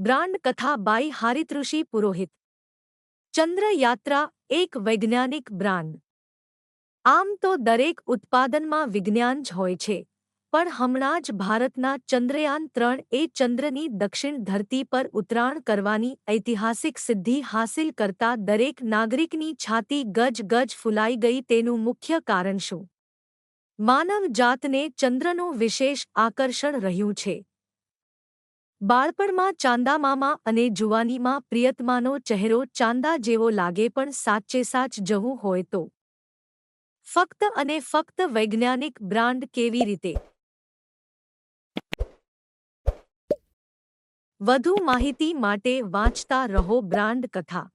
Brand કથા બાઈ હારિતૃષિ પુરોહિત. ચંદ્રયાત્રા, એક વૈજ્ઞાનિક બ્રાન્ડ. આમ તો દરેક ઉત્પાદનમાં વિજ્ઞાન જ હોય છે, પણ હમણાં જ ભારતના ચંદ્રયાન ત્રણ એ ચંદ્રની દક્ષિણ ધરતી પર ઉતરાણ કરવાની ઐતિહાસિક સિદ્ધિ હાંસિલ કરતા દરેક નાગરિકની છાતી ગજ ગજ ફૂલાઈ ગઈ તેનું મુખ્ય કારણ શું? માનવ જાતને ચંદ્રનું વિશેષ આકર્ષણ રહ્યું છે. બાળપણમાં ચાંદામામા અને જુવાનીમાં પ્રિયતમાનો ચહેરો ચાંદા જેવો લાગે પણ સાચે સાચ જવું હોય તો. ફક્ત અને ફક્ત વૈજ્ઞાનિક બ્રાન્ડ કેવી રીતે? વધુ માહિતી માટે વાંચતા રહો બ્રાન્ડ કથા.